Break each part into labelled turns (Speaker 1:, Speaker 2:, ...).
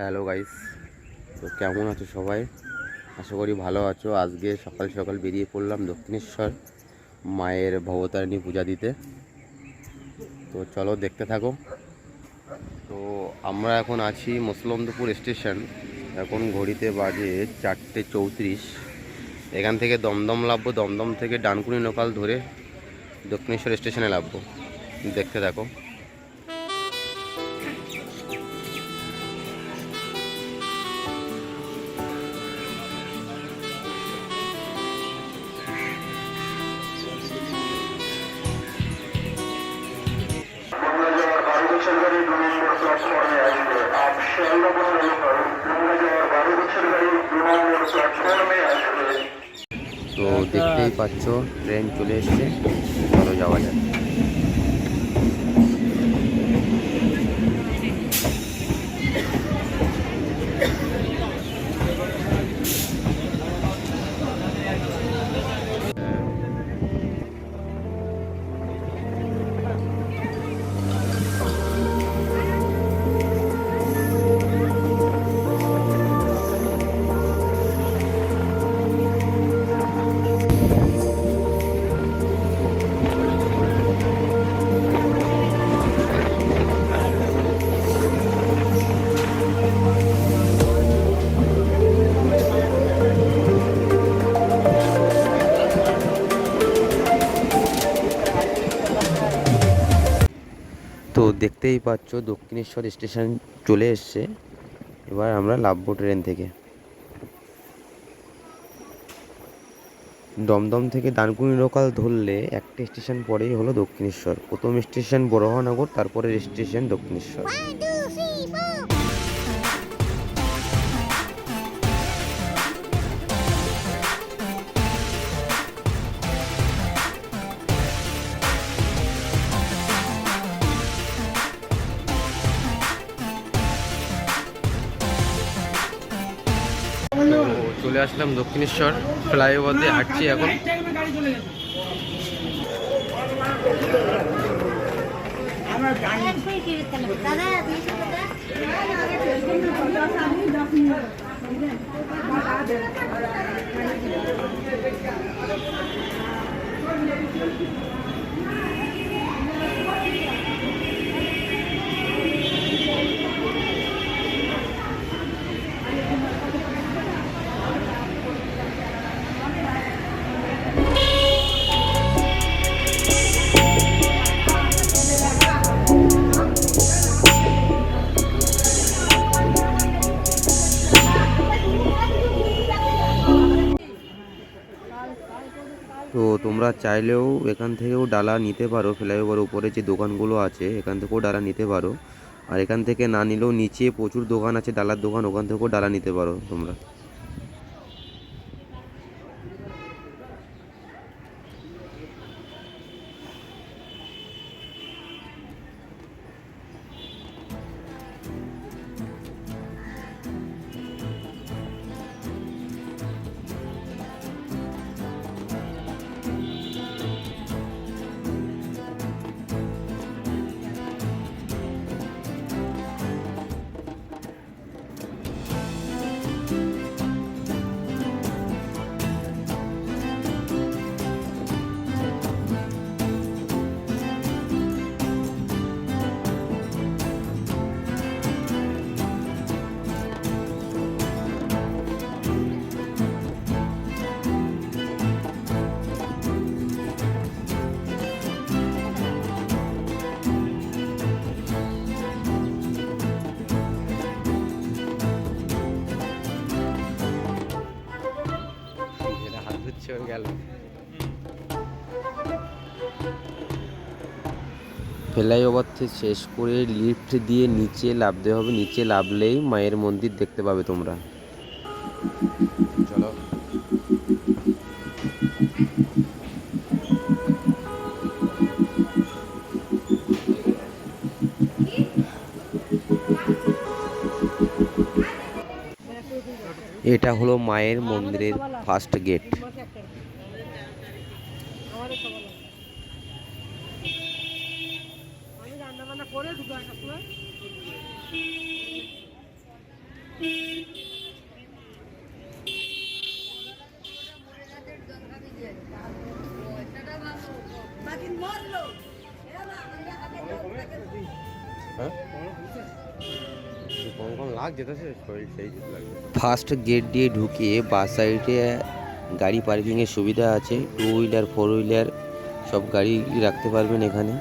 Speaker 1: Hello guys তো কেমন আছো সবাই? আশা করি ভালো আছো। আজকে সকাল সকাল বেরিয়ে পড়লাম দক্ষিণেশ্বর মায়ের ভবতারিণী পূজা দিতে। তো চলো দেখতে থাকো। তো আমরা এখন আছি মুসলমদপুর স্টেশন। এখন ঘড়িতে বাজে চারটে চৌত্রিশ। এখান থেকে দমদম লাভবো। দমদম থেকে ডানকুনি লোকাল ধরে দক্ষিণেশ্বর স্টেশনে লাভবো। দেখতে থাকো। তো দেখতেই পাচ্ছ ট্রেন চলে এসছে চলো যাওয়া যাক। দেখতেই পাচ্ছ দক্ষিণেশ্বর স্টেশন চলে এসছে। এবার আমরা লাভবো ট্রেন থেকে। দমদম থেকে দানকুনি লোকাল ধরলে একটা স্টেশন পরেই হলো দক্ষিণেশ্বর। প্রথম স্টেশন বড়হানগর, তারপরের স্টেশন দক্ষিণেশ্বর। চলে আসলাম দক্ষিণেশ্বর ফ্লাইওভার দিয়ে হাঁটছি এখন।
Speaker 2: দাদা দুইশো
Speaker 1: তোমরা চাইলেও এখান থেকেও ডালা নিতে পারো। ফ্লাইওভার উপরে যে দোকানগুলো আছে, এখান থেকেও ডালা নিতে পারো। আর এখান থেকে না নিলেও নিচে প্রচুর দোকান আছে, ডালার দোকান, ওখান থেকেও ডালা নিতে পারো তোমরা। গেল। ফ্লাইওভার থেকে শেষ করে লিফট দিয়ে নিচে নামতে হবে। নিচে নামলেই মায়ের মন্দির দেখতে পাবে তোমরা। চলো। এটা হলো মায়ের মন্দিরের ফার্স্ট গেট ফার্স্ট গেট দিয়ে ঢুকে বাস সাইডে গাড়ি পার্কিংয়ের সুবিধা আছে, টু হুইলার, ফোর হুইলার, সব গাড়ি রাখতে পারবেন এখানে।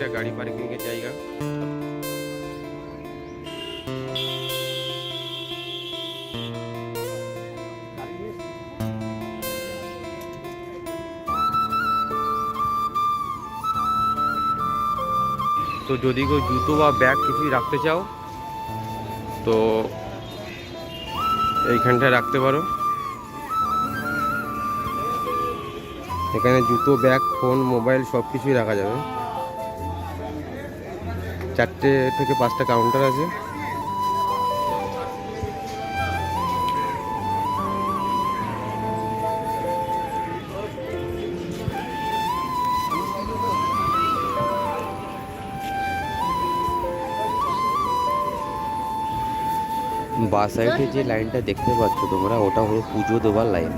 Speaker 3: এই দিকটা গাড়ি পার্কিং এর জায়গা। তো যদি কেউ জুতো বা ব্যাগ কিছুই রাখতে চাও, তো এইখানটায় রাখতে পারো। এখানে জুতো, ব্যাগ, ফোন, মোবাইল সব কিছুই রাখা যাবে। চারটে থেকে পাঁচটা কাউন্টার আছে।
Speaker 1: বাস সাইডে যে লাইনটা দেখতে পাচ্ছ তোমরা, ওটা হলো পুজো দেওয়ার লাইন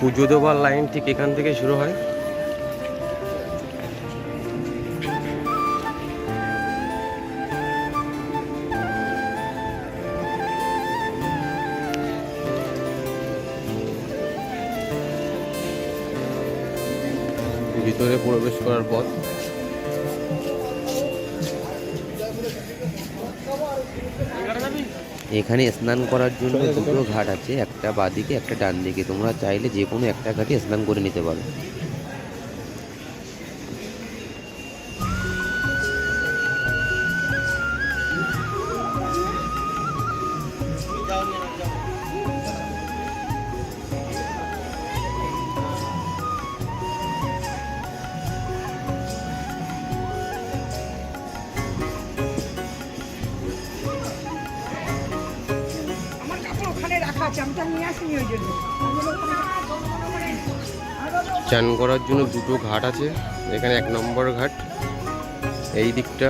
Speaker 3: পুজো দেওয়ার লাইন ঠিক এখান থেকে শুরু হয়। ভিতরে প্রবেশ করার পথ
Speaker 1: এখানে স্নান করার জন্য দুটো ঘাট আছে একটা বাদিকে একটা ডান দিকে তোমরা চাইলে যে কোনো একটা ঘাটে স্নান করে নিতে পারো।
Speaker 3: চান করার জন্য দুটো ঘাট আছে। এখানে এক নম্বর ঘাট, এই দিকটা।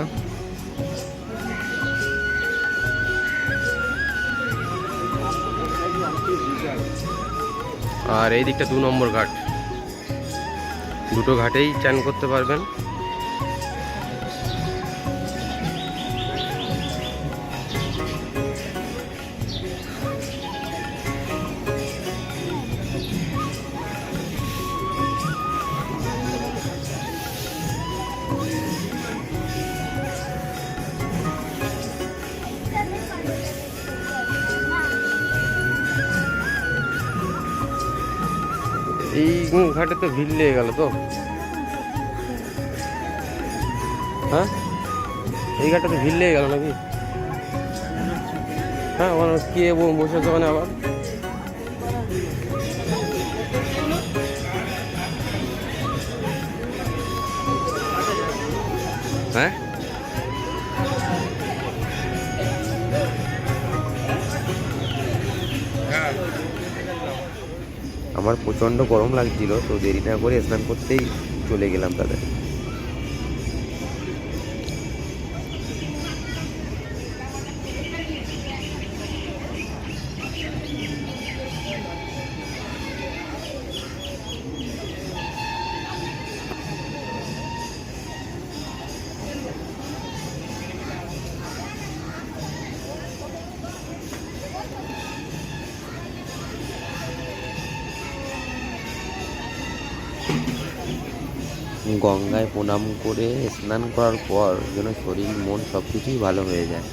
Speaker 3: আর এই দিকটা দু নম্বর ঘাট। দুটো ঘাটেই চান করতে পারবেন। এই ঘাটে তো ভিড় লেগে গেল তো। হ্যাঁ? এই ঘাটে তো ভিড় লেগে গেল নাকি? হ্যাঁ কে বসে ওখানে আবার?
Speaker 1: আমার প্রচণ্ড গরম লাগছিল তো দেরি না করে স্নান করতেই চলে গেলাম তাদের। গঙ্গায় প্রণাম করে স্নান করার পর যেন শরীর, মন সব কিছুই ভালো হয়ে যায়।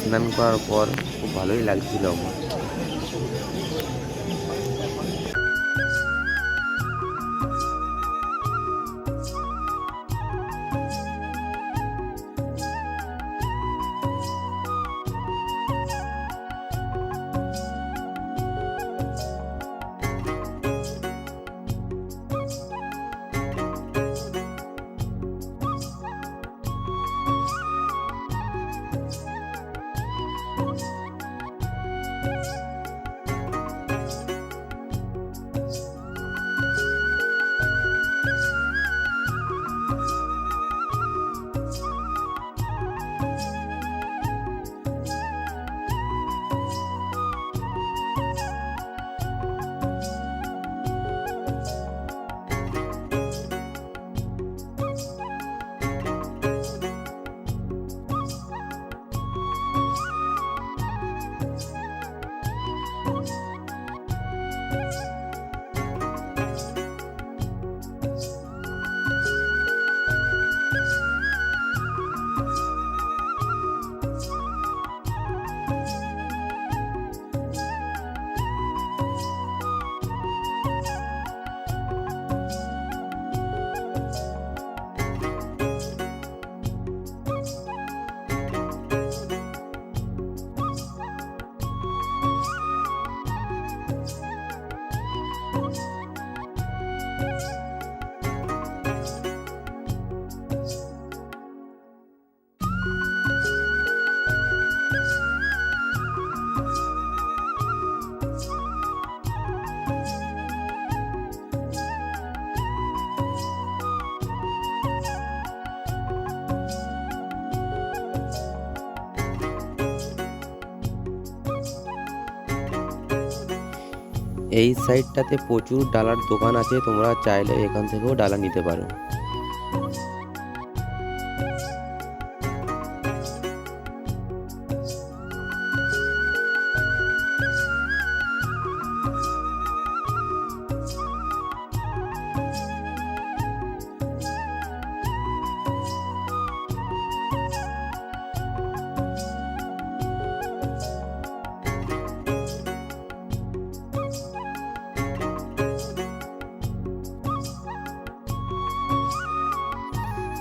Speaker 1: স্নান করার পর খুব ভালোই লাগছিল আমার। এই সাইডটাতে প্রচুর ডালার দোকান আছে তোমরা চাইলে এখান থেকেও ডালা নিতে পারো।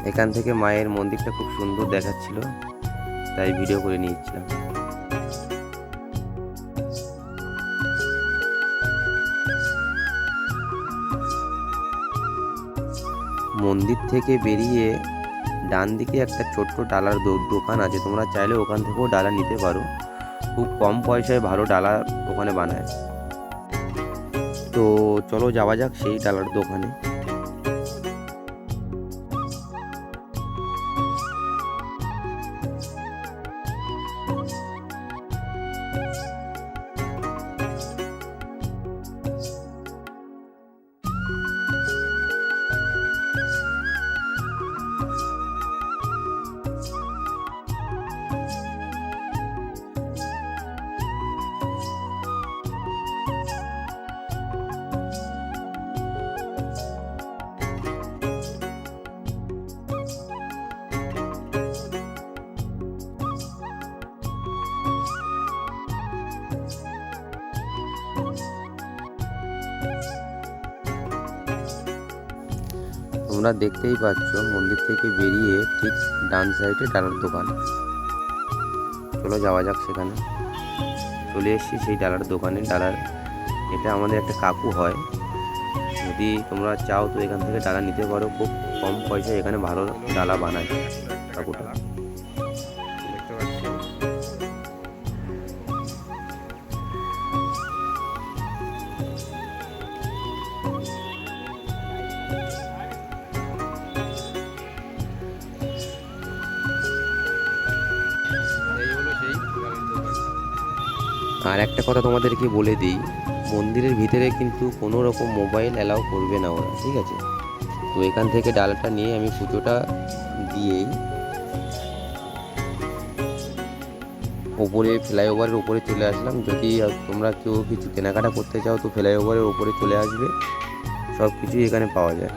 Speaker 1: এখান থেকে মায়ের মন্দিরটা খুব সুন্দর দেখাচ্ছিল, তাই ভিডিও করে নিয়েছিলাম। মন্দির থেকে বেরিয়ে ডান দিকে একটা ছোট্ট ডালার দোকান আছে, তোমরা চাইলে ওখান থেকেও ডালা নিতে পারো। খুব কম পয়সায় ভালো ডালা ওখানে বানায়। তো চলো যাওয়া যাক সেই ডালার দোকানে। তোমরা দেখতেই পাচ্ছ, মন্দির থেকে বেরিয়ে ঠিক ডান সাইডে ডালার দোকান। চলো যাওয়া যাক সেখানে। চলে এসেছি সেই ডালার দোকানে। ডালার, এটা আমাদের একটা কাকু হয়। যদি তোমরা চাও তো এখান থেকে ডালা নিতে পারো। খুব কম পয়সায় এখানে ভালো ডালা বানায়। আর একটা কথা তোমাদেরকে বলে দিই, মন্দিরের ভিতরে কিন্তু কোনো রকম মোবাইল অ্যালাউ করবে না ওরা, ঠিক আছে? তো এখান থেকে ডালাটা নিয়ে আমি পুজোটা দিয়েই ওপরে ফ্লাইওভারের ওপরে চলে আসলাম। যদি তোমরা কেউ কিছু কেনাকাটা করতে চাও, তো ফ্লাইওভারের ওপরে চলে আসবে। সব কিছুই এখানে পাওয়া যায়।